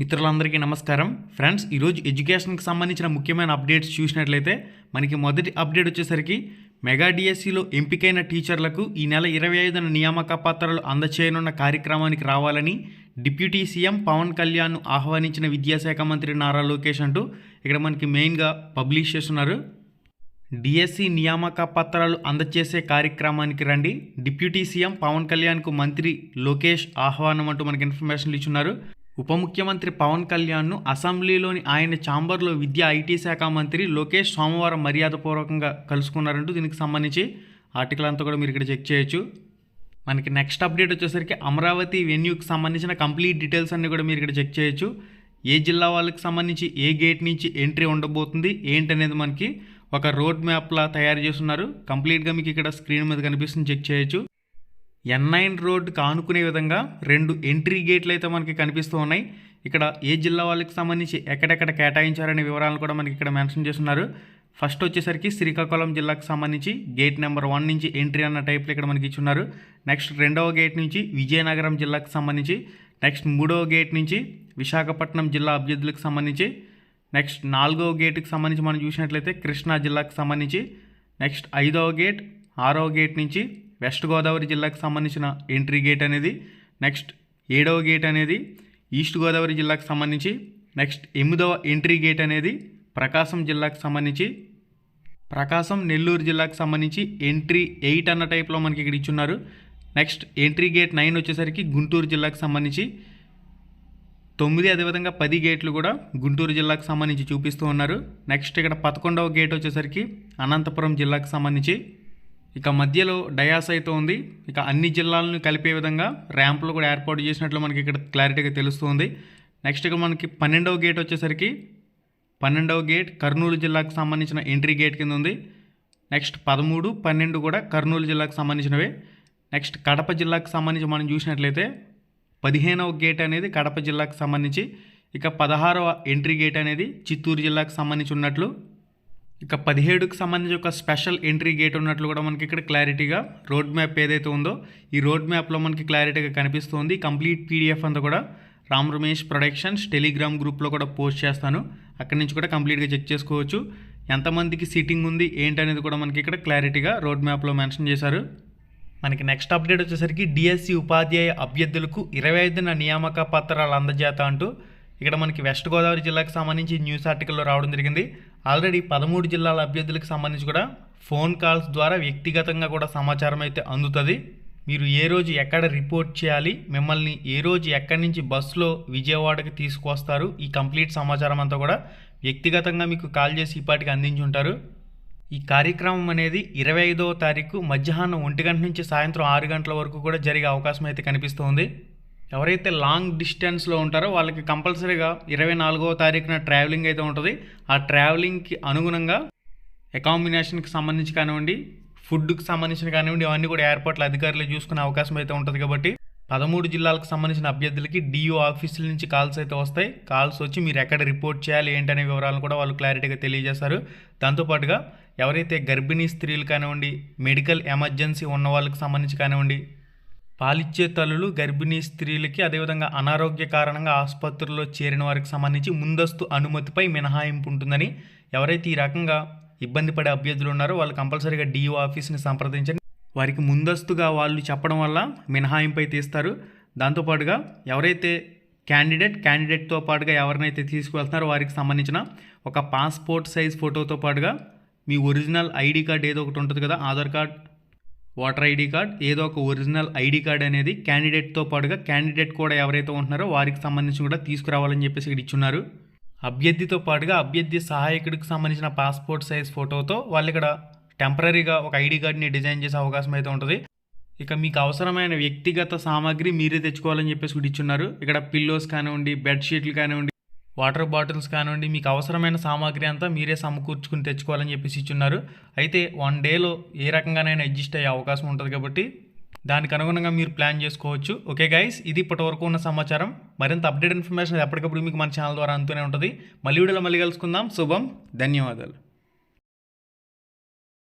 మిత్రులందరికీ నమస్కారం. ఫ్రెండ్స్ ఈరోజు ఎడ్యుకేషన్కి సంబంధించిన ముఖ్యమైన అప్డేట్స్ చూసినట్లయితే మనకి మొదటి అప్డేట్ వచ్చేసరికి మెగా డిఎస్సిలో ఎంపికైన టీచర్లకు ఈ నెల ఇరవై ఐదున నియామక పత్రాలు అందచేయనున్న కార్యక్రమానికి రావాలని డిప్యూటీ సీఎం పవన్ కళ్యాణ్ ఆహ్వానించిన విద్యాశాఖ మంత్రి నారా లోకేష్ అంటూ ఇక్కడ మనకి మెయిన్గా పబ్లిష్ చేస్తున్నారు. డిఎస్సి నియామక పత్రాలు అందచేసే కార్యక్రమానికి రండి. డిప్యూటీ సీఎం పవన్ కళ్యాణ్కు మంత్రి లోకేష్ ఆహ్వానం అంటూ మనకి ఇన్ఫర్మేషన్లు ఇచ్చున్నారు. ఉప ముఖ్యమంత్రి పవన్ కళ్యాణ్ను అసెంబ్లీలోని ఆయన ఛాంబర్లో విద్యా ఐటీ శాఖ మంత్రి లోకేష్ సోమవారం మర్యాదపూర్వకంగా కలుసుకున్నారంటూ దీనికి సంబంధించి ఆర్టికల్ అంతా కూడా మీరు ఇక్కడ చెక్ చేయొచ్చు. మనకి నెక్స్ట్ అప్డేట్ వచ్చేసరికి అమరావతి వెన్యూకి సంబంధించిన కంప్లీట్ డీటెయిల్స్ అన్ని కూడా మీరు ఇక్కడ చెక్ చేయొచ్చు. ఏ జిల్లా వాళ్ళకి సంబంధించి ఏ గేట్ నుంచి ఎంట్రీ ఉండబోతుంది ఏంటనేది మనకి ఒక రోడ్ మ్యాప్లా తయారు చేస్తున్నారు. కంప్లీట్గా మీకు ఇక్కడ స్క్రీన్ మీద కనిపిస్తుంది చెక్ చేయొచ్చు. ఎన్ నైన్ రోడ్కి ఆనుకునే విధంగా రెండు ఎంట్రీ గేట్లు అయితే మనకి కనిపిస్తూ ఉన్నాయి. ఇక్కడ ఏ జిల్లా వాళ్ళకి సంబంధించి ఎక్కడెక్కడ కేటాయించారనే వివరాలను కూడా మనకి ఇక్కడ మెన్షన్ చేస్తున్నారు. ఫస్ట్ వచ్చేసరికి శ్రీకాకుళం జిల్లాకు సంబంధించి గేట్ నెంబర్ వన్ నుంచి ఎంట్రీ అన్న టైప్లో ఇక్కడ మనకి ఇచ్చున్నారు. నెక్స్ట్ రెండవ గేట్ నుంచి విజయనగరం జిల్లాకు సంబంధించి నెక్స్ట్ మూడవ గేట్ నుంచి విశాఖపట్నం జిల్లా అభ్యర్థులకు సంబంధించి నెక్స్ట్ నాలుగవ గేటుకి సంబంధించి మనం చూసినట్లయితే కృష్ణా జిల్లాకు సంబంధించి నెక్స్ట్ ఐదవ గేట్ ఆరవ గేట్ నుంచి వెస్ట్ గోదావరి జిల్లాకు సంబంధించిన ఎంట్రీ గేట్ అనేది నెక్స్ట్ ఏడవ గేట్ అనేది ఈస్ట్ గోదావరి జిల్లాకు సంబంధించి నెక్స్ట్ ఎనిమిదవ ఎంట్రీ గేట్ అనేది ప్రకాశం జిల్లాకు సంబంధించి ప్రకాశం నెల్లూరు జిల్లాకు సంబంధించి ఎంట్రీ ఎయిట్ అన్న టైప్లో మనకి ఇక్కడ ఇచ్చున్నారు. నెక్స్ట్ ఎంట్రీ గేట్ నైన్ వచ్చేసరికి గుంటూరు జిల్లాకు సంబంధించి తొమ్మిది అదేవిధంగా పది గేట్లు కూడా గుంటూరు జిల్లాకు సంబంధించి చూపిస్తూ ఉన్నారు. నెక్స్ట్ ఇక్కడ పదకొండవ గేట్ వచ్చేసరికి అనంతపురం జిల్లాకు సంబంధించి ఇక మధ్యలో డయాస్ అయితే ఉంది. ఇక అన్ని జిల్లాలను కలిపే విధంగా ర్యాంపులు కూడా ఏర్పాటు చేసినట్లు మనకి ఇక్కడ క్లారిటీగా తెలుస్తుంది. నెక్స్ట్ ఇక మనకి పన్నెండవ గేట్ వచ్చేసరికి పన్నెండవ గేట్ కర్నూలు జిల్లాకు సంబంధించిన ఎంట్రీ గేట్ కింద ఉంది. నెక్స్ట్ పదమూడు పన్నెండు కూడా కర్నూలు జిల్లాకు సంబంధించినవే. నెక్స్ట్ కడప జిల్లాకు సంబంధించి మనం చూసినట్లయితే పదిహేనవ గేట్ అనేది కడప జిల్లాకు సంబంధించి ఇక పదహారవ ఎంట్రీ గేట్ అనేది చిత్తూరు జిల్లాకు సంబంధించి ఉన్నట్లు ఇక పదిహేడుకి సంబంధించి ఒక స్పెషల్ ఎంట్రీ గేట్ ఉన్నట్లు కూడా మనకి ఇక్కడ క్లారిటీగా రోడ్ మ్యాప్ ఏదైతే ఉందో ఈ రోడ్ మ్యాప్లో మనకి క్లారిటీగా కనిపిస్తుంది. కంప్లీట్ పీడిఎఫ్ అంతా కూడా రామ్ రమేష్ ప్రొడక్షన్స్ టెలిగ్రామ్ గ్రూప్లో కూడా పోస్ట్ చేస్తాను. అక్కడి నుంచి కూడా కంప్లీట్గా చెక్ చేసుకోవచ్చు. ఎంతమందికి సీటింగ్ ఉంది ఏంటనేది కూడా మనకి ఇక్కడ క్లారిటీగా రోడ్ మ్యాప్లో మెన్షన్ చేశారు. మనకి నెక్స్ట్ అప్డేట్ వచ్చేసరికి డిఎస్సి ఉపాధ్యాయ అభ్యర్థులకు ఇరవై ఐదున నియామక పత్రాలు అందజేత అంటూ ఇక్కడ మనకి వెస్ట్ గోదావరి జిల్లాకు సంబంధించి న్యూస్ ఆర్టికల్లో రావడం జరిగింది. ఆల్రెడీ పదమూడు జిల్లాల అభ్యర్థులకు సంబంధించి కూడా ఫోన్ కాల్స్ ద్వారా వ్యక్తిగతంగా కూడా సమాచారం అయితే అందుతుంది. మీరు ఏ రోజు ఎక్కడ రిపోర్ట్ చేయాలి మిమ్మల్ని ఏ రోజు ఎక్కడి నుంచి బస్సులో విజయవాడకి తీసుకొస్తారు ఈ కంప్లీట్ సమాచారం అంతా కూడా వ్యక్తిగతంగా మీకు కాల్ చేసి ఇప్పటికి అందించి ఉంటారు. ఈ కార్యక్రమం అనేది ఇరవై ఐదవ తారీఖు మధ్యాహ్నం ఒంటి గంట నుంచి సాయంత్రం ఆరు గంటల వరకు కూడా జరిగే అవకాశం అయితే కనిపిస్తుంది. ఎవరైతే లాంగ్ డిస్టెన్స్లో ఉంటారో వాళ్ళకి కంపల్సరీగా ఇరవై నాలుగో తారీఖున ట్రావెలింగ్ అయితే ఉంటుంది. ఆ ట్రావెలింగ్కి అనుగుణంగా అకామినేషన్కి సంబంధించి కానివ్వండి ఫుడ్కి సంబంధించిన కానివ్వండి ఇవన్నీ కూడా ఏర్పాట్లు అధికారులు చూసుకునే అవకాశం అయితే ఉంటుంది కాబట్టి పదమూడు జిల్లాలకు సంబంధించిన అభ్యర్థులకి డిఓ ఆఫీసుల నుంచి కాల్స్ అయితే వస్తాయి. కాల్స్ వచ్చి మీరు ఎక్కడ రిపోర్ట్ చేయాలి ఏంటనే వివరాలను కూడా వాళ్ళు క్లారిటీగా తెలియజేస్తారు. దాంతోపాటుగా ఎవరైతే గర్భిణీ స్త్రీలు కానివ్వండి మెడికల్ ఎమర్జెన్సీ ఉన్న వాళ్ళకి సంబంధించి కానివ్వండి పాలిచ్చే తల్లులు గర్భిణీ స్త్రీలకి అదేవిధంగా అనారోగ్య కారణంగా ఆసుపత్రుల్లో చేరిన వారికి సంబంధించి ముందస్తు అనుమతిపై మినహాయింపు ఉంటుందని ఎవరైతే ఈ రకంగా ఇబ్బంది పడే అభ్యర్థులు ఉన్నారో వాళ్ళు కంపల్సరీగా డిఓ ఆఫీస్ని సంప్రదించండి. వారికి ముందస్తుగా వాళ్ళు చెప్పడం వల్ల మినహాయింపు అయితే ఇస్తారు దాంతోపాటుగా ఎవరైతే క్యాండిడేట్ క్యాండిడేట్తో పాటుగా ఎవరినైతే తీసుకువెళ్తున్నారో వారికి సంబంధించిన ఒక పాస్పోర్ట్ సైజ్ ఫోటోతో పాటుగా మీ ఒరిజినల్ ఐడి కార్డ్ ఏదో ఒకటి ఉంటుంది కదా Aadhaar card voter ID card ఏదో ఒక ఒరిజినల్ ఐడి కార్డ్ అనేది క్యాండిడేట్తో పాటుగా క్యాండిడేట్ కూడా ఎవరైతే ఉంటున్నారో వారికి సంబంధించి కూడా తీసుకురావాలని చెప్పేసి ఇక్కడ ఇచ్చున్నారు. అభ్యర్థితో పాటుగా అభ్యర్థి సహాయకుడికి సంబంధించిన పాస్పోర్ట్ సైజ్ ఫోటోతో వాళ్ళు ఇక్కడ టెంపరీగా ఒక ఐడి కార్డ్ని డిజైన్ చేసే అవకాశం అయితే ఉంటుంది. ఇక మీకు అవసరమైన వ్యక్తిగత సామాగ్రి మీరే తెచ్చుకోవాలని చెప్పేసి కూడా ఇచ్చున్నారు. ఇక్కడ పిల్లోస్ కానివ్వండి బెడ్షీట్లు కానివ్వండి వాటర్ బాటిల్స్ కానివ్వండి మీకు అవసరమైన సామాగ్రి అంతా మీరే సమకూర్చుకుని తెచ్చుకోవాలని చెప్పేసి ఇచ్చున్నారు. అయితే వన్ డేలో ఏ రకంగానైనా అడ్జస్ట్ అయ్యే అవకాశం ఉంటుంది కాబట్టి దానికి అనుగుణంగా మీరు ప్లాన్ చేసుకోవచ్చు. ఓకే గైస్ ఇది ఇప్పటి వరకు ఉన్న సమాచారం. మరింత అప్డేట్ ఇన్ఫర్మేషన్ ఎప్పటికప్పుడు మీకు మన ఛానల్ ద్వారా అంతూనే ఉంటుంది. మళ్ళీ వీడియోలో మళ్ళీ కలుసుకుందాం. శుభం ధన్యవాదాలు.